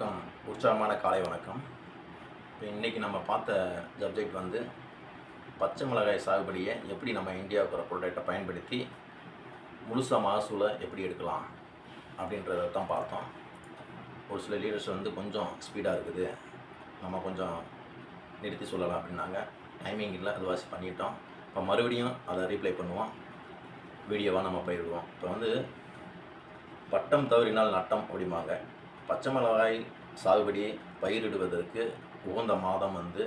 அனைவருக்கும் உற்சாகமான காலை வணக்கம். இப்போ இன்றைக்கி நம்ம பார்த்த சப்ஜெக்ட் வந்து பச்சை மிளகாய் சாகுபடியை எப்படி நம்ம இந்தியாவுக்கு வர ப்ராடக்டை பயன்படுத்தி முழுசாக மகசூலை எப்படி எடுக்கலாம் அப்படின்றத தான் பார்த்தோம். ஒரு சில லீடர்ஸ் வந்து கொஞ்சம் ஸ்பீடாக இருக்குது. நம்ம கொஞ்சம் நிறுத்தி சொல்லலாம் அப்படின்னாங்க. டைமிங் இல்லை அது வாசி பண்ணிட்டோம். இப்போ மறுபடியும் அதை ரீப்ளை பண்ணுவோம். வீடியோவாக நம்ம பயிரிடுவோம். இப்போ வந்து பட்டம் தவறினால் நட்டம் அப்படிம்பாங்க. பச்சை மிளகாய் சாகுபடி பயிரிடுவதற்கு உகந்த மாதம் வந்து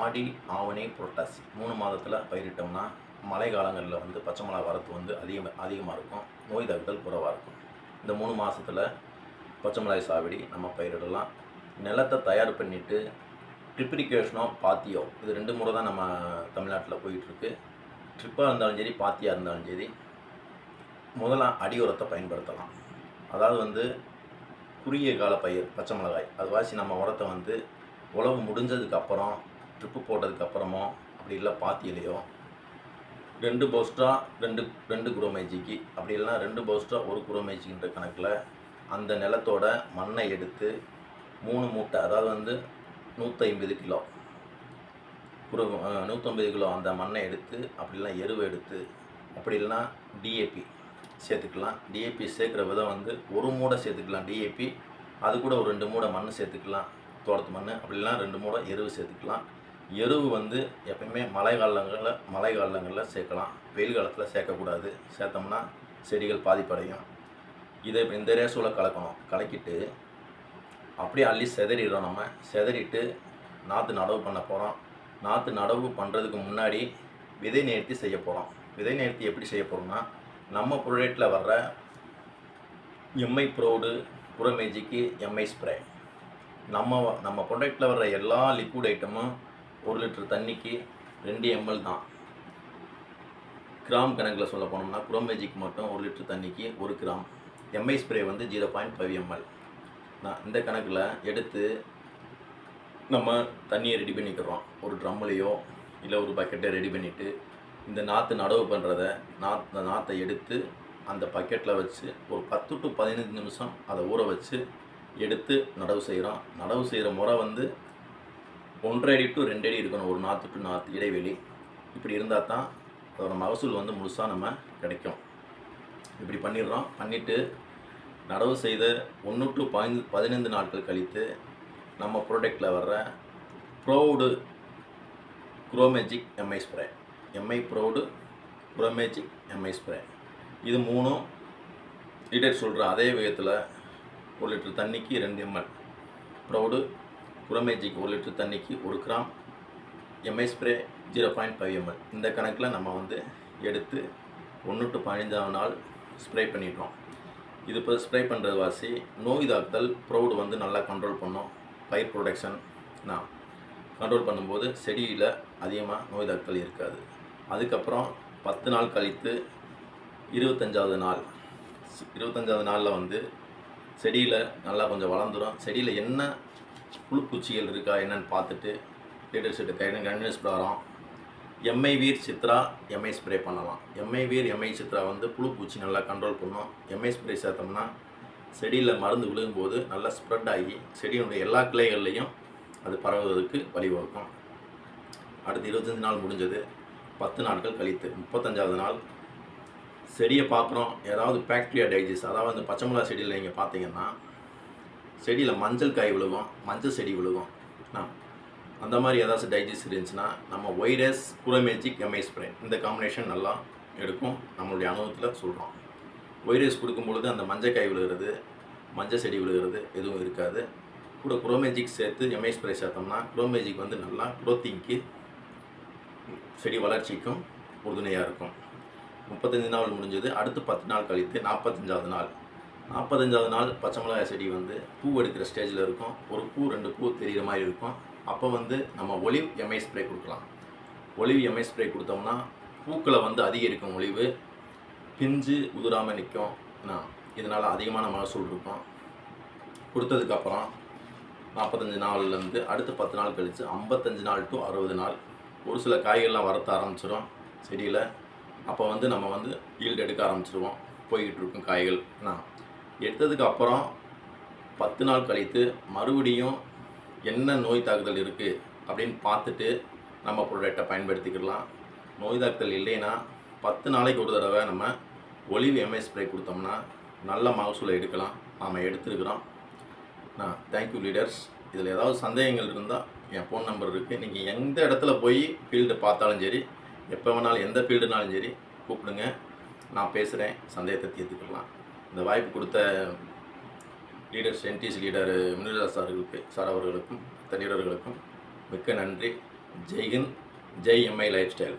ஆடி ஆவணி புரட்டாசி. மூணு மாதத்தில் பயிரிட்டோம்னா மழை காலங்களில் வந்து பச்சை மிளகாய் வரத்து வந்து அதிகம் அதிகமாக இருக்கும். நோய் தாக்குதல் குறைவாக இருக்கும். இந்த மூணு மாதத்தில் பச்சை மிளகாய் சாகுபடி நம்ம பயிரிடலாம். நிலத்தை தயார் பண்ணிவிட்டு ட்ரிப்ரிகேஷனோ பாத்தியோ இது ரெண்டு முறை தான் நம்ம தமிழ்நாட்டில் போயிட்டுருக்கு. ட்ரிப்பாக இருந்தாலும் சரி பாத்தியாக இருந்தாலும் சரி முதல்ல அடி உரத்தை பயன்படுத்தலாம். அதாவது வந்து குறுகிய கால பயிர் பச்சை மிளகாய். அது வாசி நம்ம உரத்தை வந்து உழவு முடிஞ்சதுக்கு அப்புறம் ட்ரிப்பு போட்டதுக்கு அப்புறமோ அப்படி இல்லை பாத்தியிலையோ ரெண்டு போஸ்டா ரெண்டு ரெண்டு குரோமேஜிக்கு அப்படி இல்லைனா ரெண்டு போஸ்டா ஒரு குரோமேஜிக்கின்ற கணக்கில் அந்த நிலத்தோட மண்ணை எடுத்து மூணு மூட்டை அதாவது வந்து நூற்றி கிலோ குரு நூற்றம்பது கிலோ அந்த மண்ணை எடுத்து அப்படிலாம் எருவை எடுத்து அப்படி இல்லைனா டிஏபி சேர்த்துக்கலாம். டிஏபி சேர்க்குற விதம் வந்து ஒரு மூடை சேர்த்துக்கலாம். டிஏபி அது கூட ஒரு ரெண்டு மூடை மண் சேர்த்துக்கலாம். தோட்டத்து மண் அப்படிலாம் ரெண்டு மூடை எருவு சேர்த்துக்கலாம். எருவு வந்து எப்பயுமே மழை காலங்களில் மழை காலங்களில் சேர்க்கலாம். வெயில் காலத்தில் சேர்க்கக்கூடாது. சேர்த்தோம்னா செடிகள் பாதிப்படையும். இதை இந்த ரேசூல கலக்கணும். கலக்கிட்டு அப்படியே அள்ளி செதறிடுறோம் நம்ம. செதறிட்டு நாற்று நடவு பண்ண போகிறோம் நாற்று நடவு பண்ணுறதுக்கு முன்னாடி விதை நேர்த்தி செய்ய போகிறோம் விதை நேர்த்தி எப்படி செய்ய போகிறோம்னா நம்ம ப்ரொடக்டில் வர்ற எம்ஐ ப்ரௌடு புறமேஜிக்கு எம்ஐ ஸ்ப்ரே நம்ம நம்ம ப்ரொடக்டில் வர்ற எல்லா லிக்விட் ஐட்டமும் ஒரு லிட்டர் தண்ணிக்கு ரெண்டு எம்எல் தான். கிராம் கணக்கில் சொல்ல போனோம்னா குரோமேஜிக் மட்டும் ஒரு லிட்டர் தண்ணிக்கு ஒரு கிராம். எம்ஐ ஸ்ப்ரே வந்து ஜீரோ பாயிண்ட் ஃபைவ் எம்எல் நான் இந்த கணக்கில் எடுத்து நம்ம தண்ணியை ரெடி பண்ணிக்கிறோம். ஒரு ட்ரம்முலையோ இல்லை ஒரு பக்கெட்டை ரெடி பண்ணிவிட்டு இந்த நாற்று நடவு பண்ணுறத நாத் நாற்றை எடுத்து அந்த பக்கெட்டில் வச்சு ஒரு பத்து டு பதினஞ்சு நிமிஷம் அதை ஊற வச்சு எடுத்து நடவு செய்கிறோம் நடவு செய்கிற முறை வந்து ஒன்றரை அடி டு ரெண்டு அடி இருக்கணும் ஒரு நாற்று டு நாற்று இடைவெளி. இப்படி இருந்தால் தான் அதோட மகசூல் வந்து முழுசாக நம்ம கிடைக்கும். இப்படி பண்ணிடுறோம். பண்ணிவிட்டு நடவு செய்த ஒன்று டு பதினஞ்சு பதினைந்து நாட்கள் கழித்து நம்ம ப்ராடக்டில் வர்ற ப்ரௌடு குரோமேஜிக் எம்ஐ ஸ்ப்ரே எம்ஐ ப்ரௌடு குரோமேஜிக் எம்ஐ ஸ்ப்ரே இது மூணும் லீடர் சொல்கிற அதே விதத்தில் ஒரு லிட்டர் தண்ணிக்கு ரெண்டு எம்எல் ப்ரௌடு குரோமேஜிக் ஒரு லிட்டர் தண்ணிக்கு ஒரு gram MI spray zero point five ML இந்த கணக்கில் நம்ம வந்து எடுத்து ஒன்று டு பதினஞ்சாவது நாள் ஸ்ப்ரே பண்ணிடுறோம் இது இப்போ ஸ்ப்ரே பண்ணுறது வாசி நோய் தாக்குதல் ப்ரௌடு வந்து நல்லா கண்ட்ரோல் பண்ணும். பயிர் ப்ரொடக்ஷன் நான் கண்ட்ரோல் பண்ணும்போது செடியில் அதிகமாக நோய் தாக்குதல் இருக்காது. அதுக்கப்புறம் பத்து நாள் கழித்து இருபத்தஞ்சாவது நாள். இருபத்தஞ்சாவது நாளில் வந்து செடியில் நல்லா கொஞ்சம் வளர்ந்துடும் செடியில் என்ன புழுப்பூச்சிகள் இருக்கா என்னன்னு பார்த்துட்டு லீடர்ஷிப் கைடு கண்டினியூஸ் ப்ராரம் MI Veer Chitra MI spray பண்ணலாம். எம்ஐ வீர் எம்ஐ சித்ரா வந்து புழுப்பூச்சி நல்லா கண்ட்ரோல் பண்ணும். எம்ஐ ஸ்ப்ரே சேர்த்தோம்னா செடியில் மருந்து விழுகும்போது நல்லா ஸ்ப்ரெட் ஆகி செடியினுடைய எல்லா கிளைகள்லையும் அது பரவுவதற்கு வழிவகுக்கும். அடுத்து இருபத்தஞ்சி நாள் முடிஞ்சது. பத்து நாட்கள் கழித்து முப்பத்தஞ்சாவது நாள் செடியை பார்க்குறோம். ஏதாவது பேக்டீரியா டைஜிஸ் அதாவது அந்த பச்சை மிளகா செடியில் நீங்கள் பார்த்தீங்கன்னா செடியில் மஞ்சள் காய் விழுகும் மஞ்சள் செடி விழுகும். அந்த மாதிரி ஏதாச்சும் டைஜிஸ் இருந்துச்சுன்னா நம்ம வைரஸ் குரோமேஜிக் எம்ஐ ஸ்ப்ரே இந்த காம்பினேஷன் நல்லா எடுக்கும். நம்மளுடைய அனுபவத்தில் சொல்கிறோம் ஒய்ரஸ் கொடுக்கும் பொழுது அந்த மஞ்சள் காய் விழுகிறது மஞ்சள் செடி விழுகிறது எதுவும் இருக்காது. கூட குரோமேஜிக் சேர்த்து எம்ஐ ஸ்ப்ரே சேர்த்தோம்னா குரோமேஜிக் வந்து நல்லா குரோத்திங்க்கு செடி வளர்ச்சிக்கும் உறுதுணையாக இருக்கும். முப்பத்தஞ்சு நாள் முடிஞ்சது அடுத்து பத்து நாள் கழித்து நாற்பத்தஞ்சாவது நாள். நாற்பத்தஞ்சாவது நாள் பச்சை மிளகாய் செடி வந்து பூ எடுக்கிற ஸ்டேஜில் இருக்கும். ஒரு பூ ரெண்டு பூ தெரிகிற மாதிரி இருக்கும். அப்போ வந்து நம்ம ஒலிவ் எம்ஐ ஸ்ப்ரே கொடுக்கலாம். ஒலிவ் எம்ஐ ஸ்ப்ரே கொடுத்தோம்னா பூக்களை வந்து அதிகரிக்கும் ஒளிவு பிஞ்சு உதிராமல் நிற்கும் இதனால் அதிகமான மகசூல் இருக்கும். கொடுத்ததுக்கப்புறம் நாற்பத்தஞ்சு நாள்லேருந்து அடுத்து பத்து நாள் கழித்து ஐம்பத்தஞ்சு நாள் டு அறுபது நாள் ஒரு சில காய்கள்லாம் வரத்த ஆரம்பிச்சிடும் செடியில். அப்போ வந்து நம்ம வந்து ஈல்டு எடுக்க ஆரம்பிச்சிடுவோம் போய்கிட்டு இருக்கும் காய்கள் நான் எடுத்ததுக்கு அப்புறம் பத்து நாள் கழித்து மறுபடியும் என்ன நோய் தாக்குதல் இருக்குது அப்படின்னு பார்த்துட்டு நம்ம ப்ராடக்டை பயன்படுத்திக்கிடலாம். நோய் தாக்குதல் இல்லைன்னா பத்து நாளைக்கு ஒரு தடவை நம்ம ஒலிவ் எம்ஐ ஸ்ப்ரே கொடுத்தோம்னா நல்ல மகசூலை எடுக்கலாம். நாம் எடுத்துருக்குறோம். நான் தேங்க்யூ லீடர்ஸ் இதில் ஏதாவது சந்தேகங்கள் இருந்தால் என் ஃபோன் நம்பர் இருக்குது நீங்கள் எந்த இடத்துல போய் ஃபீல்டு பார்த்தாலும் சரி எப்போ வேணாலும் எந்த ஃபீல்டுனாலும் சரி கூப்பிடுங்க. நான் பேசுகிறேன் சந்தேகத்தை தீர்த்துக்கலாம். இந்த வாய்ப்பு கொடுத்த லீடர்ஸ் சென்டிஸ் லீடர் முனிராஜ் சார்களுக்கு சார் அவர்களுக்கும் தனியர்களுக்கும் மிக்க நன்றி. ஜெய்ஹிந்த் ஜெய் எம்ஐ லைஃப் ஸ்டைல்